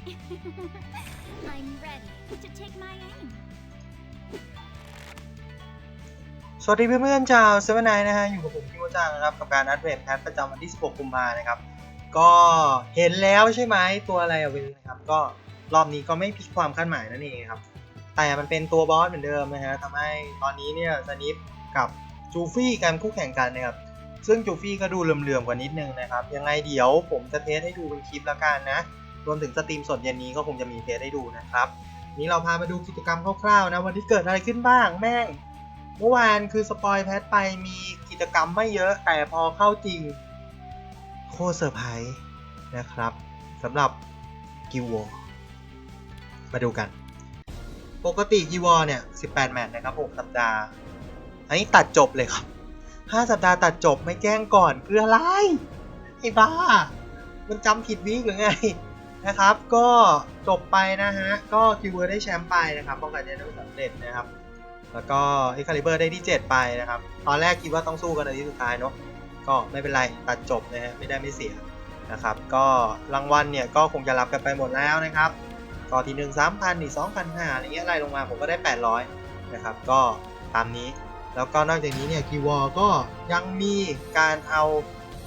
I'm ready to take my aim. สวัสดีเพื่อนๆชาวเซเว่นไนนะฮะ อยู่กับผมพี่โมจังนะครับ กับการอัปเดตแพทประจำวันที่ 16 กุมภานะครับ ก็เห็นแล้วใช่ไหมตัวอะไรอะเวงนะครับ ก็รอบนี้ก็ไม่พลิกความคาดหมายนั่นเองครับ แต่มันเป็นตัวบอสเหมือนเดิมนะฮะทำให้ตอนนี้เนี่ยสนิปกับจูฟี่กันคู่แข่งกันนะครับ ซึ่งจูฟี่ก็ดูเหลื่อมๆกว่านิดนึงนะครับ ยังไงเดี๋ยวผมจะเทสให้ดูเป็นคลิปแล้วกันนะ รวมถึงสตรีมสดเย็นนี้ก็คงจะมีเทสให้ดูนะครับ นี้เราพามาดูกิจกรรมคร่าวๆนะวันที่เกิดอะไรขึ้นบ้างแม่ง เมื่อวานคือสปอยแพทไปมีกิจกรรมไม่เยอะแต่พอเข้าจริง โคตรเซอร์ไพรส์นะครับสำหรับกิวอมาดูกัน ปกติกิวอเนี่ย 18 แมตช์นะครับ 6 สัปดาห์ อันนี้ตัดจบเลยครับ 5 สัปดาห์ตัดจบไม่แจ้งก่อนคืออะไรไอ้บ้า มันจำผิดวีคหรือไง นะครับ ก็จบไปนะฮะ ก็คิวเวอร์ได้แชมป์ไปนะครับป้องกันได้สำเร็จนะครับ แล้วก็เอ็กคาลิเบอร์ได้ที่ 7 ไปนะครับ ตอนแรกคิดว่าต้องสู้กันในที่สุดท้ายเนาะก็ไม่เป็นไรตัดจบนะฮะไม่ได้ไม่เสียนะครับ ก็รางวัลเนี่ยก็คงจะรับกันไปหมดแล้วนะครับก็ที่หนึ่งสามพันอีกสองพันห้าอะไรเงี้ยไล่ลงมาผมก็ได้ 800นะครับ ก็ตามนี้แล้วก็นอกจากนี้เนี่ยคีวอก็ยังมีการเอา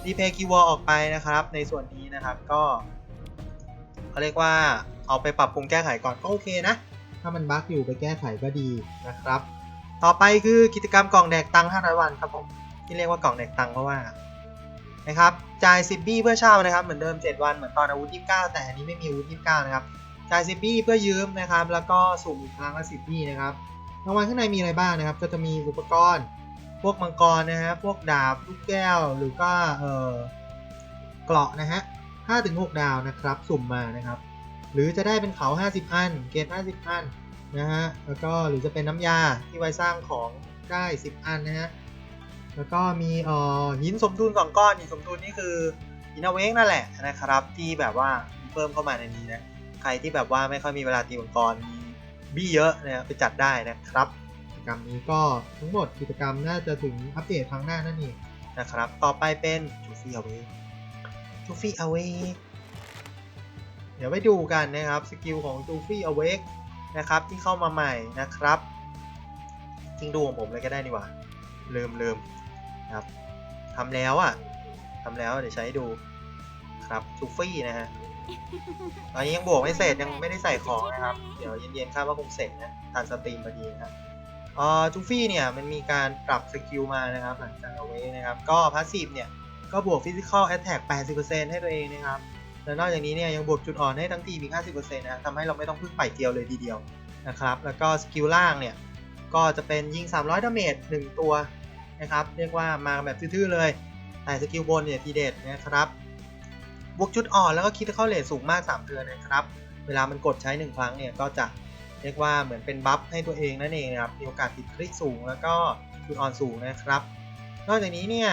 รีเพย์คีวอออกไปนะครับ ในส่วนนี้นะครับก็ เขาเรียกว่าเอาไปปรับปรุงแก้ไขก่อนก็โอเคนะ ถ้ามันบั๊กอยู่ไปแก้ไขก็ดีนะครับ ต่อไปคือกิจกรรมกล่องแดกตังค์500 วันครับผมที่เรียกว่ากล่องแดกตังค์เพราะว่านะครับจ่าย 10 บี้เพื่อเช่านะครับเหมือนเดิม 7 วันเหมือนตอนอาวุธ29 แต่อันนี้ไม่มีอาวุธ29นะครับจ่าย 10 บี้เพื่อยืมนะครับ แล้วก็สุ่มอีกครั้งละ10 บี้นะครับรางวัลข้างในมีอะไรบ้างนะครับ ก็จะมีอุปกรณ์ พวกมังกรนะฮะพวกดาบลูกแก้วหรือก็เออเกราะนะฮะ 5-6 ดาวนะครับ สุ่มมานะครับ หรือจะได้เป็นเขา 50 อัน เกรด50 อันนะฮะ แล้วก็หรือจะเป็นน้ำยาที่ไว้สร้างของได้ 10 อันนะฮะ แล้วก็มีเอ่อหินสมดุลสองก้อนหินสมดุลนี่คือหินเอาเวกนั่นแหละนะครับ ที่แบบว่าเพิ่มเข้ามาในนี้นะ ใครที่แบบว่าไม่ค่อยมีเวลาตีมังกรมีบี้เยอะนะไปจัดได้นะครับกิจกรรมนี้ก็ทั้งหมดกิจกรรมน่าจะถึงอัปเดตครั้งหน้านั่นเองนะครับ ต่อไปเป็นจูฟี่เอาเวก จูฟี่เอาเวกเดี๋ยวไปดูกันนะครับสกิลของจูฟี่เอาเวกนะครับที่เข้ามาใหม่นะครับทิ้งดูของผมเลยก็ได้นี่หว่าลืมลืมนะครับทำแล้วอะทำแล้วเดี๋ยวใช้ดูครับจูฟี่นะฮะตอนนี้ยังบวกไม่เสร็จยังไม่ได้ใส่ของนะครับ เดี๋ยวเย็นๆคาดว่าคงเสร็จนะทันสตรีมพอดีนะครับเอ่อจูฟี่เนี่ยมันมีการปรับสกิลมานะครับหลังจากเอาไว้นะครับ ก็พาสซีฟเนี่ย ก็บวกฟิสิกอลแอตแทก80%ให้ตัวเองนะครับ แล้วนอกจากนี้เนี่ยยังบวกจุดอ่อนให้ทั้งทีมอีก 50%นะทำให้เราไม่ต้องพึ่งป่ายเกียวเลยทีเดียวนะครับ แล้วก็สกิลล่างเนี่ย ก็จะเป็นยิง 300ดาเมจ1ตัวนะครับ เรียกว่ามาแบบทื่อๆเลย แต่สกิลบนเนี่ยทีเด็ดนะครับ บวกจุดอ่อนแล้วก็คิดเข้าเลทสูงมาก 3เดือนนะครับ เวลามันกดใช้ 1 ครั้งเนี่ยก็จะเรียกว่าเหมือนเป็นบัฟให้ตัวเองนั่นเองนะครับ มีโอกาสติดคริสูงแล้วก็จุดอ่อนสูงนะครับ นอกจากนี้เนี่ย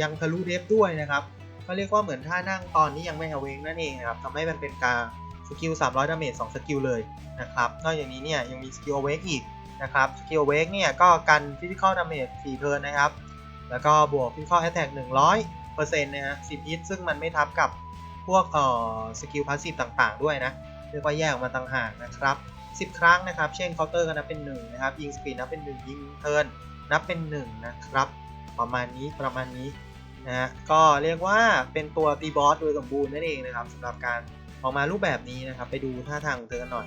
ยังทะลุเดฟด้วยนะครับก็เรียกว่าเหมือนท่านั่งตอนนี้ยังไม่เอาเวงนั่นเองนะครับทำให้มันเป็นการสกิล 300 ดาเมจ 2 สกิลเลยนะครับ นอกจากนี้เนี่ยยังมีสกิลเวกอีกนะครับ สกิลเวกเนี่ยก็กันฟิสิกอลดาเมจ4เทิร์นนะครับ แล้วก็บวกฟิสิกอลแอตแทก100เปอร์เซ็นต์นะฮะ10ฮิตซึ่งมันไม่ทับกับพวกเอ่อสกิลพาสซีฟต่างๆ ด้วยนะเรียกว่าแยกออกมาต่างหากนะครับ 10 ครั้งนะครับ เช่นเคาน์เตอร์ก็นับเป็น 1 นะครับ ยิงสปีดนับเป็น 1 ยิงเทิร์นนับเป็น 1 นะครับ ประมาณนี้ประมาณนี้นะฮะก็เรียกว่าเป็นตัวตีบอสโดยสมบูรณ์นั่นเองนะครับสำหรับการออกมารูปแบบนี้นะครับ ไปดูท่าทางของเธอกันหน่อย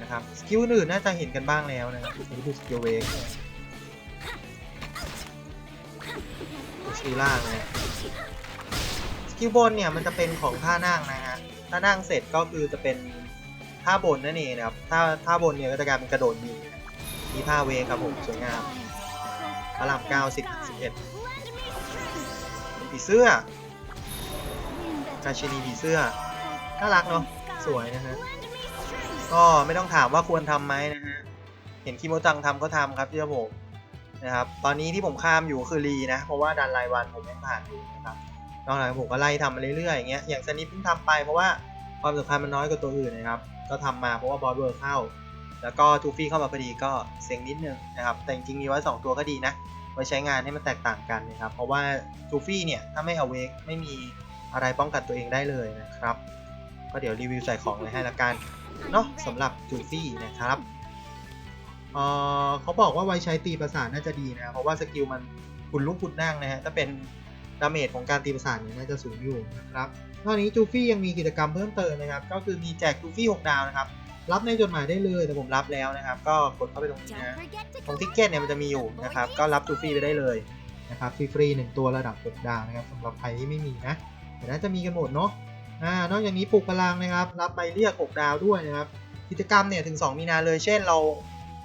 นะครับสกิลอื่นน่าจะเห็นกันบ้างแล้วนะครับอันนี้คือสกิลเวกสกิลล่างนะสกิลบนเนี่ยมันจะเป็นของท่านั่งนะฮะท่านั่งเสร็จก็คือจะเป็นท่าบนนั่นเองนะครับท่าท่าบนเนี่ยก็จะกลายเป็นกระโดดยิงมีท่าเวกครับผมสวยงามพระรามเก้าสิบ เอ็ดผีเสื้อกาชินีผีเสื้อน่ารักเนาะสวยนะฮะก็ไม่ต้องถามว่าควรทำไหมนะฮะเห็นคิโมจังทำก็ทำครับเชื่อผมนะครับตอนนี้ที่ผมข้ามอยู่คือรีนะ เพราะว่าดันรายวันผมยังผ่านอยู่นะครับนอกจากผมก็ไล่ทำมาเรื่อยๆอย่างเงี้ยอย่างสนิปเพิ่งทำไปเพราะว่าความสำคัญมันน้อยกว่าตัวอื่นนะครับก็ทำมาเพราะว่าบอสเวิร์เข้า แล้วก็ทูฟี่เข้ามาพอดีก็เซ็งนิดนึงนะครับ แต่จริงๆมีไว้ 2 ตัวก็ดีนะ ไว้ใช้งานให้มันแตกต่างกันนะครับ เพราะว่าทูฟี่เนี่ย ถ้าไม่เอาเวกไม่มีอะไรป้องกันตัวเองได้เลยนะครับ ก็เดี๋ยวรีวิวใส่ของเลยให้ละกัน เนาะสำหรับจูฟี่นะครับเเขาบอกว่าไว้ใช้ตีประสาทน่าจะดีนะ เพราะว่าสกิลมันคุณลุกคุณนั่งนะฮะถ้าเป็นดาเมจของการตีประสาทเนี่ยน่าจะสูงอยู่นะครับนอกนี้จูฟี่ยังมีกิจกรรมเพิ่มเติมนะครับ ก็คือมีแจกจูฟี่6ดาวนะครับ รับในจดหมายได้เลยแต่ผมรับแล้วนะครับ ก็กดเข้าไปตรงนี้นะ Don't forget to ตรง collect ทิกเก็ตเนี่ยมันจะมีอยู่ the นะครับ board ก็รับจูฟี่ไปได้เลยนะครับฟรีๆหนึ่งตัวระดับ6ดาวนะครับสำหรับใครที่ไม่มีนะแต่น่าจะมีกันหมดเนาะอ่านอกจากนี้ปลุกพลังนะครับ รับใบเรียก6ดาวด้วยนะครับ กิจกรรมเนี่ยถึง 2 มีนาเลย เช่นเรา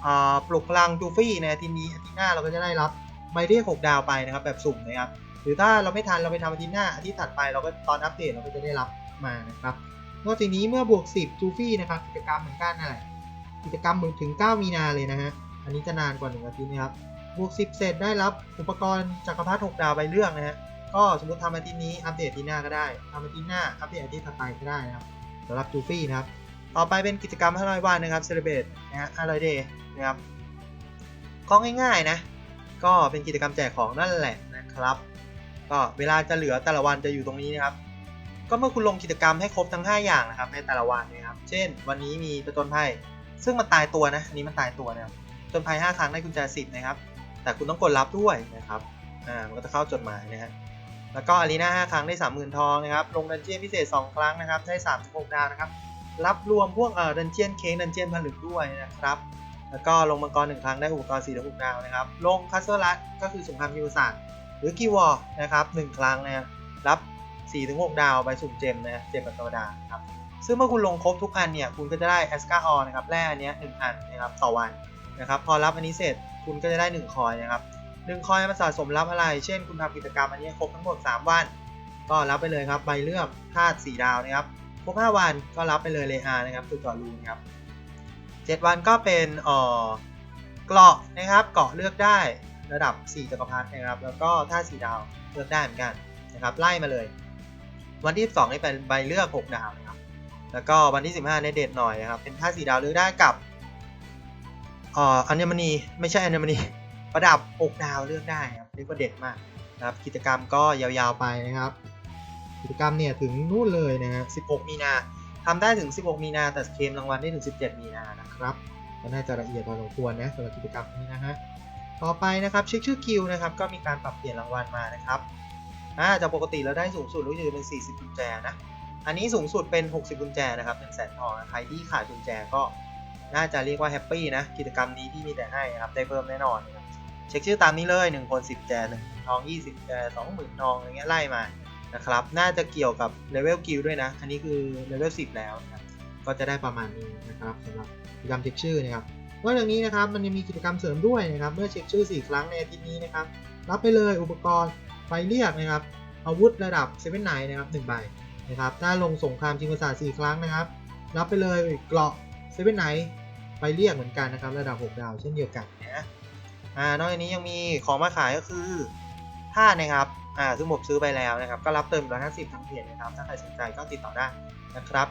อ่าปลุกพลังจูฟี่ในอาทิตย์นี้อาทิตย์หน้าเราก็จะได้รับใบเรียก6ดาวไปนะครับ แบบสุ่มนะครับหรือถ้าเราไม่ทันเราไปทำอาทิตย์หน้าอาทิตย์ถัดไปเราก็ตอนอัปเดตเราก็จะได้รับมานะครับ นอกจากนี้เมื่อบวก 10 จูฟี่นะครับกิจกรรมเหมือนกันนั่นแหละกิจกรรมถึง 9 มีนาเลยนะฮะ อันนี้จะนานกว่า1อาทิตย์นะครับ บวก 10 เสร็จได้รับอุปกรณ์จักรพรรดิ6ดาวใบเรื่องนะฮะ ก็สมมติทำอาทิตย์นี้อัปเดตอาทิตย์หน้าก็ได้ทำอาทิตย์หน้าอัปเดตอาทิตย์ถัดไปก็ได้นะครับสำหรับจูฟี่นะครับ ต่อไปเป็นกิจกรรม500วันนะครับเซเลเบตนะฮะ500 day นะครับก็ง่ายๆนะ ก็เป็นกิจกรรมแจกของนั่นแหละนะครับ ก็เวลาจะเหลือแต่ละวันจะอยู่ตรงนี้นะครับ ก็เมื่อคุณลงกิจกรรมให้ครบทั้ง 5 อย่างนะครับในแต่ละวันนะครับเช่น วันนี้มีประจนภัยซึ่งมันตายตัวนะอันนี้มันตายตัวนะครับจนภัย 5 ครั้งได้กุญแจ10นะครับแต่คุณต้องกดรับด้วยนะครับอ่ามันก็จะเข้าจดหมายนะฮะแล้วก็อารีนา5ครั้งได้ 30,000 ทองนะครับลงดันเจียนพิเศษ 2 ครั้งนะครับได้36ดาวนะครับรับรวมพวกเอ่อดันเจียนเค้กดันเจียนผลึกด้วยนะครับแล้วก็ลงมังกรหนึ่งครั้งได้อุปกรณ์4 6ดาวนะครับลงคัสเซอร์ลัสก็คือสงครามพิวศาสตร์หรือกีวอร์นะครับหนึ่งครั้งนะครับ รับ4-6ดาวใบสุ่มเจมนะเจมแบบธรรมดานะครับซึ่งเมื่อคุณลงครบทุกอันเนี่ยคุณก็จะได้แอสกาออนะครับแร่อันนี้หนึ่งอันนะครับต่อวันนะครับพอรับอันนี้เสร็จคุณก็จะได้ 1 คอยนะครับหนึ่งคอยมันสะสมรับอะไร เช่นคุณทำกิจกรรมอันนี้ครบทั้งหมด 3 วัน ก็รับไปเลยครับใบเลือกธาตุ4ดาวนะครับครบ5วันก็รับไปเลยเลอานะครับตัวจอรูนะครับ7วันก็เป็นเอ่อเกราะนะครับเกราะเลือกได้ระดับ 4จักรพรรดินะครับแล้วก็ธาตุ4ดาวเลือกได้เหมือนกันนะครับไล่มาเลย วันที่2นี่เป็นใบเลือก 6 ดาวนะครับแล้วก็วันที่ 15เนี่ยเด็ดหน่อยนะครับเป็นธาตุ4ดาวเลือกได้กับอ่ออัญมณีไม่ใช่อัญมณีประดับ 6 ดาวเลือกได้ครับเรียกว่าเด็ดมากนะครับกิจกรรมก็ยาวๆไปนะครับ กิจกรรมเนี่ยถึงนู่นเลยนะฮะ16 มีนาทำได้ถึง 16 มีนาแต่เคมรางวัลได้ถึง 17 มีนานะครับก็น่าจะละเอียดพอสมควรนะสำหรับกิจกรรมนี้นะฮะต่อไปนะครับเช็คชื่อคิวนะครับก็มีการปรับเปลี่ยนรางวัลมานะครับ อ่าจากปกติเราได้สูงสุดรู้สึกจะเป็น 40 กุญแจนะ อันนี้สูงสุดเป็น 60 กุญแจนะครับ1แสนทองใครที่ขาดกุญแจก็น่าจะเรียกว่าแฮปปี้นะ กิจกรรมนี้ที่มีแต่ให้นะครับ ได้เพิ่มแน่นอนนะครับเช็คชื่อตามนี้เลย 1 คน 10 แจ1ทอง 20 แจ20,000ทองอะไรเงี้ยไล่มานะครับ น่าจะเกี่ยวกับเลเวลกิลด้วยนะ อันนี้คือเลเวล10 แล้วนะครับ ก็จะได้ประมาณนี้นะครับสำหรับกิจกรรมเช็คชื่อนะครับนอกจากนี้นะครับมันยังมีกิจกรรมเสริมด้วยนะครับ เมื่อเช็คชื่อ 4 ครั้งในอาทิตย์นี้นะครับ รับไปเลยอุปกรณ์ ไฟเรียกนะครับ อาวุธระดับเซเว่นไนนะครับ1ใบนะครับถ้าลงสงครามชิงประสาท4ครั้งนะครับ รับไปเลยเกราะเซเว่นไนไฟเรียกเหมือนกันนะครับ ระดับ 6 ดาวเช่นเดียวกันนะอ่านอกจากนี้ยังมีของมาขายก็คือท่านะครับอ่าซึ่งผมซื้อไปแล้วนะครับ ก็รับเติม150ทั้งเพจนะครับ ถ้าใครสนใจก็ติดต่อได้นะครับ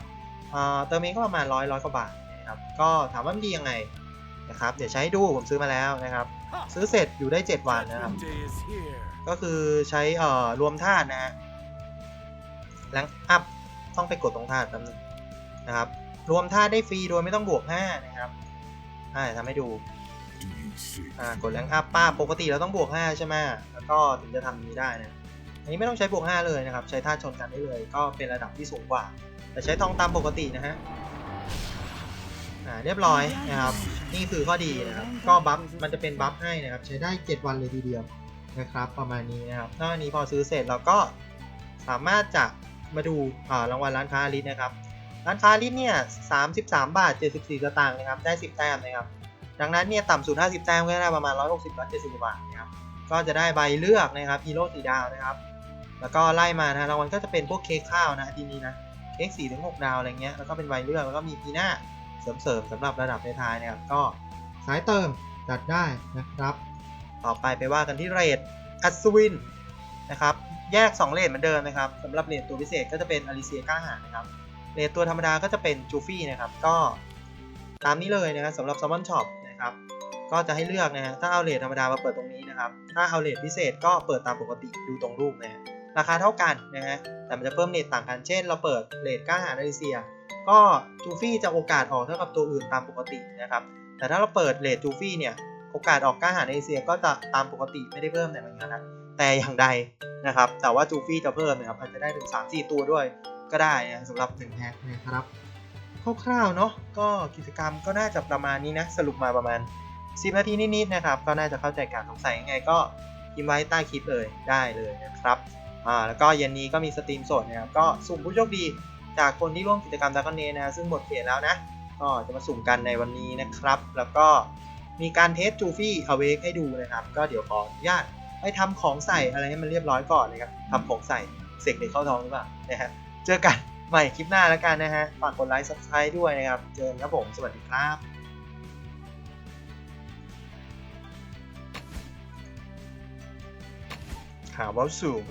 อ่าเติมเองก็ประมาณร้อยร้อยกว่าบาทนะครับ ก็ถามว่ามันดียังไงนะครับ เดี๋ยวใช้ดูผมซื้อมาแล้วนะครับ ซื้อเสร็จอยู่ได้ 7 วันนะครับ ก็คือใช้เอ่อรวมธาตุนะฮะแรงอัพต้องไปกดตรงธาตุแป๊บนึงนะครับ รวมธาตุได้ฟรีโดยไม่ต้องบวก 5 นะครับอ่าทำให้ดูอ่ากดแรงอัพป้าปกติเราต้องบวก 5 ใช่ไหมแล้วก็ถึงจะทำนี้ได้นะอันนี้ไม่ต้องใช้บวก 5 เลยนะครับ ใช้ธาตุชนกันได้เลย ก็เป็นระดับที่สูงกว่า แต่ใช้ทองตามปกตินะฮะ อ่าเรียบร้อยนะครับ นี่คือข้อดีนะครับก็บัฟมันจะเป็นบัฟให้นะครับ ใช้ได้ 7 วันเลยทีเดียวนะครับ ประมาณนี้นะครับนอกจากนี้พอซื้อเสร็จเราก็สามารถจะมาดูอ่ารางวัลร้านค้าลิสนะครับ ร้านค้าลิสเนี่ย33 บาท 74สตางค์นะครับ ได้ 10 แต้มนะครับ ดังนั้นเนี่ยต่ำสุด 50 แต้มก็ได้ประมาณ 160 170 บาทนะครับ ก็จะได้ใบเลือกนะครับฮีโร่สีดาวนะครับ แล้วก็ไล่มานะรางวัลก็จะเป็นพวกเค้กข้าวนะทีนี้นะ เค้ก4ถึง6ดาวอะไรเงี้ย แล้วก็เป็นใบเลือก แล้วก็มีพีหน้า เสริมๆสำหรับระดับท้ายนะครับ ก็สายเติมจัดได้นะครับ ต่อไปไปว่ากันที่เรทอัศวินนะครับ แยก 2เรทเหมือนเดิมนะครับสำหรับเรทตัวพิเศษก็จะเป็นอลิเซียกล้าหาญนะครับเรทตัวธรรมดาก็จะเป็นจูฟี่นะครับ ก็ตามนี้เลยนะครับสำหรับซัมมอนช็อปนะครับก็จะให้เลือกนะฮะถ้าเอาเรทธรรมดามาเปิดตรงนี้นะครับ ถ้าเอาเรทพิเศษก็เปิดตามปกติดูตรงรูปนะฮะราคาเท่ากันนะฮะแต่มันจะเพิ่มเรทต่างกันเช่น เราเปิดเรทก้าหาญอลิเซีย ก็จูฟี่จะโอกาสออกเท่ากับตัวอื่นตามปกตินะครับ แต่ถ้าเราเปิดเลทจูฟี่เนี่ย โอกาสออกกล้าหาญเอเชียก็จะตามปกติไม่ได้เพิ่มแต่อย่างนั้นนะแต่อย่างใดนะครับ แต่ว่าจูฟี่จะเพิ่มนะครับอาจจะได้ถึง 3-4 ตัวด้วยก็ได้นะสำหรับ1แพ็คนะครับคร่าวๆเนาะก็กิจกรรมก็น่าจะประมาณนี้นะสรุปมาประมาณ 10 นาทีนิดๆนะครับ ก็น่าจะเข้าใจการสงสัยยังไงก็พิมพ์ไว้ใต้คลิปเลยได้เลยนะครับอ่าแล้วก็เย็นนี้ก็มีสตรีมสดนะครับก็สุ่มผู้โชคดี จากคนที่ร่วมกิจกรรมดากอนเนนะซึ่งหมดเขตแล้วนะ ก็จะมาสุ่มกันในวันนี้นะครับ แล้วก็มีการเทสจูฟี่เอาเวกให้ดูนะครับ ก็เดี๋ยวขออนุญาตไปทำของใส่อะไรให้มันเรียบร้อยก่อนนะครับทำของใส่เสกเด็กเข้าท้องหรือเปล่านะฮะเจอกันใหม่คลิปหน้าแล้วกันนะฮะฝากกดไลค์ subscribe ด้วยนะครับ เจอกันครับผมสวัสดีครับข่าวเบาสูง